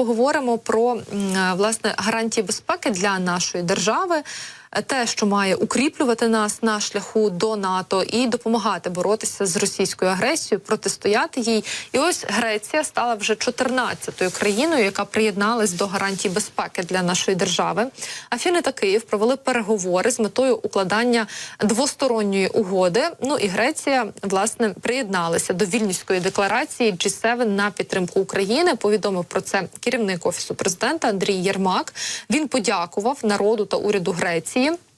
поговоримо про е, власне гарантії безпеки для нашої держави. Те, що має укріплювати нас на шляху до НАТО і допомагати боротися з російською агресією, протистояти їй. І ось Греція стала вже 14-ю країною, яка приєдналась до гарантій безпеки для нашої держави. Афіни та Київ провели переговори з метою укладання двосторонньої угоди. Ну і Греція власне приєдналася до вільнюської декларації G7 на підтримку України. Повідомив про це керівник офісу президента Андрій Єрмак. Він подякував народу та уряду Греції. Е,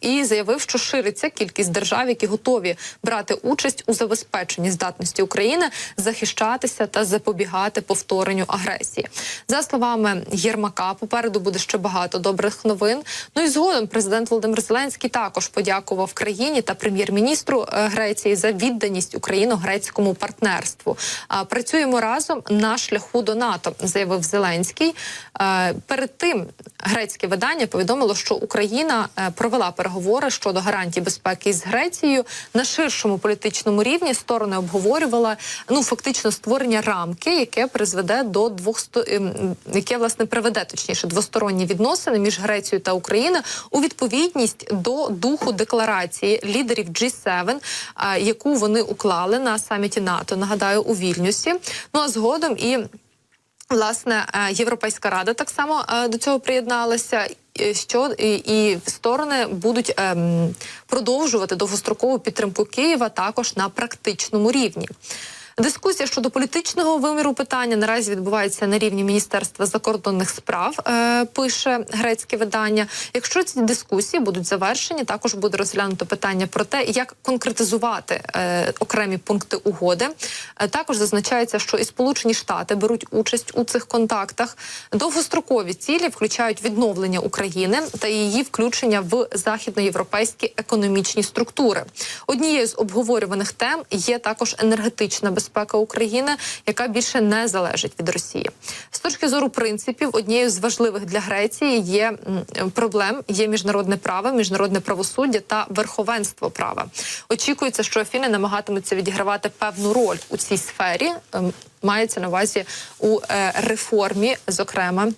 і заявив, що шириться кількість держав, які готові брати участь у забезпеченні здатності України захищатися та запобігати повторенню агресії. За словами Єрмака, попереду буде ще багато добрих новин. Ну і згодом президент Володимир Зеленський також подякував країні та прем'єр-міністру е, Греції за відданість україно-грецькому партнерству. Працюємо разом на шляху до НАТО, заявив Зеленський. Е, Перед тим грецьке видання повідомило, що Україна е, провела переговори щодо гарантій безпеки із Грецією на ширшому політичному рівні. Сторони обговорювали ну фактично створення рамки, яке призведе до двох ем, яке власне приведе точніше двосторонні відносини між Грецією та Україною у відповідність до духу декларації лідерів G7, е, яку вони уклали на саміті НАТО. Нагадаю, у Вільнюсі. Ну а згодом і Власне, е, Європейська рада так само е, до цього приєдналася. Е, Що і, і сторони будуть ем, продовжувати довгострокову підтримку Києва також на практичному рівні. Дискусія щодо політичного виміру питання наразі відбувається на рівні Міністерства закордонних справ. Е, пише грецьке видання. Якщо ці дискусії будуть завершені, також буде розглянуто питання про те, як конкретизувати е, окремі пункти угоди. Е, також зазначається, що і Сполучені Штати беруть участь у цих контактах. Довгострокові цілі включають відновлення України та її включення в західноєвропейські економічні структури. Однією з обговорюваних тем є також енергетична безпека України, яка більше не залежить від Росії. З точки зору принципів, однією з важливих для Греції є проблем є міжнародне право, міжнародне правосуддя та верховенство права. Очікується, що Афіни намагатимуться відігравати певну роль у цій сфері. ем, Мається на увазі у е, реформі, зокрема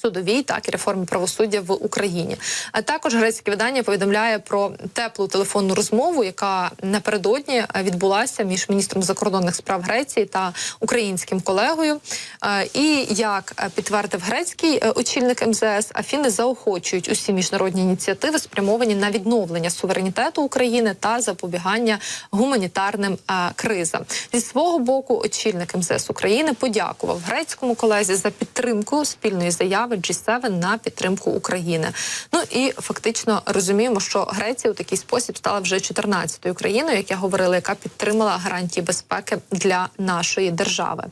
судовій, так і реформі правосуддя в Україні. А також грецьке видання повідомляє про теплу телефонну розмову, яка напередодні е, відбулася між міністром закордонних справ Греції та українським колегою. Е, І як е, підтвердив грецький очільник МЗС, Афіни заохочують усі міжнародні ініціативи, спрямовані на відновлення суверенітету України та запобігання гуманітарним кризам. Зі свого боку, очільник МЗС України подякував грецькому колезі за підтримку спільної заяви G7 на підтримку України. Ну і фактично розуміємо, що Греція у такий спосіб стала вже 14-ю країною, як я говорила, яка підтримала гарантії безпеки для нашої держави.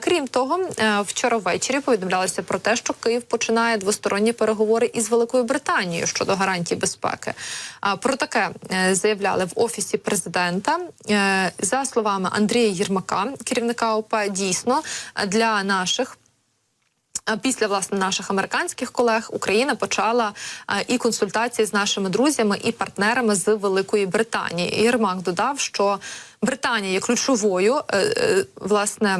Крім того, е, вчора ввечері повідомлялося про те, що Київ починає двосторонні переговори із Великою Британією щодо гарантій безпеки. Про таке е, заявляли в офісі президента. Е, За словами Андрія Єрмака, керівника ОП, дійсно для наших. Після власне наших американських колег Україна почала і консультації з нашими друзями і партнерами з Великої Британії. Єрмак додав, що Британія є ключовою, е, е, власне,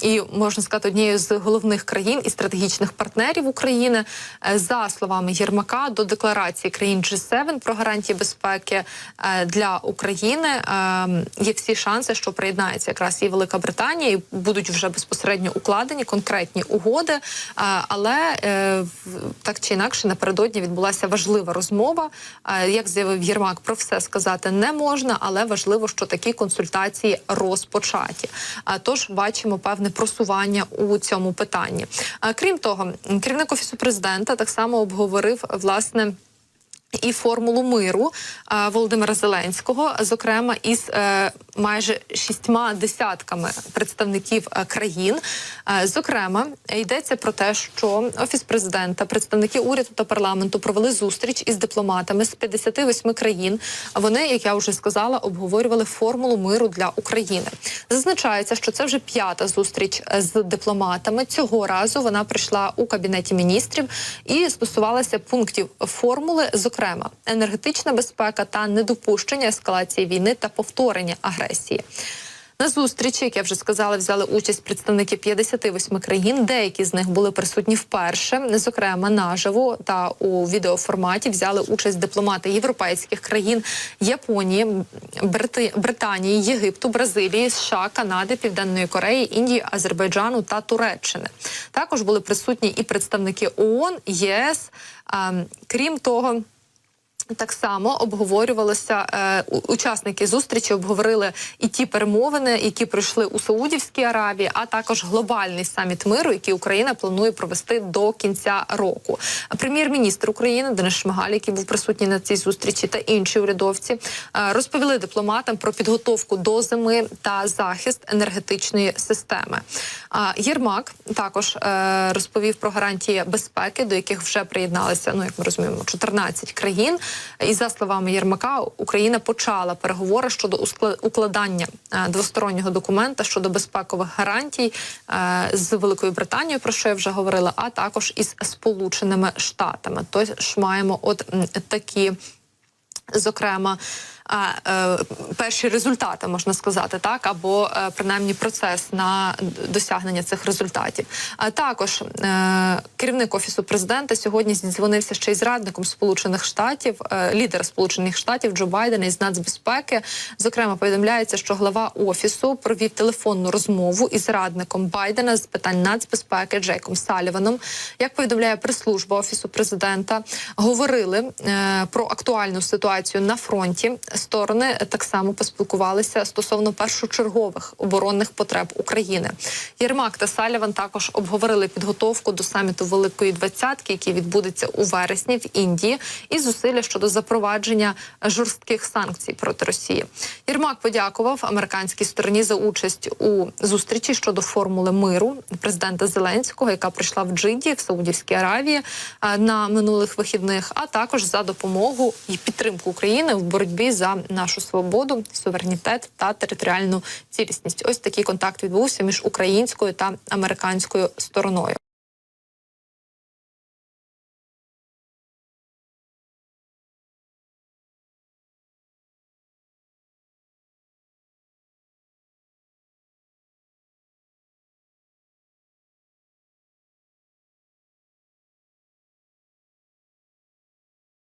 і можна сказати, однією з головних країн і стратегічних партнерів України. Е, За словами Єрмака, до декларації країн G7 про гарантії безпеки для України є всі шанси, що приєднається якраз і Велика Британія, і будуть вже безпосередньо укладені конкретні угоди. Але так чи інакше напередодні відбулася важлива розмова. Як заявив Єрмак, про все сказати не можна, але важливо, що такі консультації розпочаті. Тож бачимо певне просування у цьому питанні. Крім того, керівник офісу президента так само обговорив власне. І формулу миру Володимира Зеленського, зокрема із е, майже шістьма десятками представників е, країн. Е, зокрема, йдеться про те, що офіс президента, представники уряду та парламенту провели зустріч із дипломатами з 58 країн. Вони, як я вже сказала, обговорювали формулу миру для України. Зазначається, що це вже п'ята зустріч е, з дипломатами. Цього разу вона прийшла у кабінеті міністрів і стосувалася пунктів формули, зокрема енергетична безпека та недопущення ескалації війни та повторення агресії. На зустрічі, як я вже сказала, взяли участь представники 58 країн. Деякі з них були присутні вперше. Зокрема, наживо та у відеоформаті взяли участь дипломати європейських країн Японії, Брити... Британії, Єгипту, Бразилії, США, Канади, Південної Кореї, Індії, Азербайджану та Туреччини. Також були присутні і представники ООН, ЄС. А, крім того. Так само обговорювалося е, учасники зустрічі, обговорили і ті перемовини, які пройшли у Саудівській Аравії, а також глобальний саміт миру, який Україна планує провести до кінця року. Прем'єр-міністр України Денис Шмигаль, який був присутній на цій зустрічі, та інші урядовці е, розповіли дипломатам про підготовку до зими та захист енергетичної системи. А Єрмак також е, розповів про гарантії безпеки, до яких вже приєдналися. Ну як ми розуміємо, 14 країн. І за словами Єрмака, Україна почала переговори щодо укладання е, двостороннього документа щодо безпекових гарантій е, з Великою Британією, про що я вже говорила, а також із Сполученими Штатами. Тож маємо от такі. Зокрема, перші результати можна сказати, так або е, принаймні процес на досягнення цих результатів. А також е, керівник офісу президента сьогодні зідзвонився ще й з радником Сполучених Штатів, е, лідера Сполучених Штатів Джо Байдена із нацбезпеки. Зокрема, повідомляється, що глава офісу провів телефонну розмову із радником Байдена з питань нацбезпеки Джейком Саліваном. Як повідомляє прес-служба офісу президента, говорили е, про актуальну ситуацію на фронті. Сторони так само поспілкувалися стосовно першочергових оборонних потреб України. Єрмак та Саліван також обговорили підготовку до саміту Великої двадцятки, який відбудеться у вересні в Індії, і зусилля щодо запровадження жорстких санкцій проти Росії. Єрмак подякував американській стороні за участь у зустрічі щодо формули миру президента Зеленського, яка прийшла в Джиді в Саудівській Аравії е, на минулих вихідних, а також за допомогу і підтримку України в боротьбі за нашу свободу, суверенітет та територіальну цілісність. Ось такий контакт відбувся між українською та американською стороною.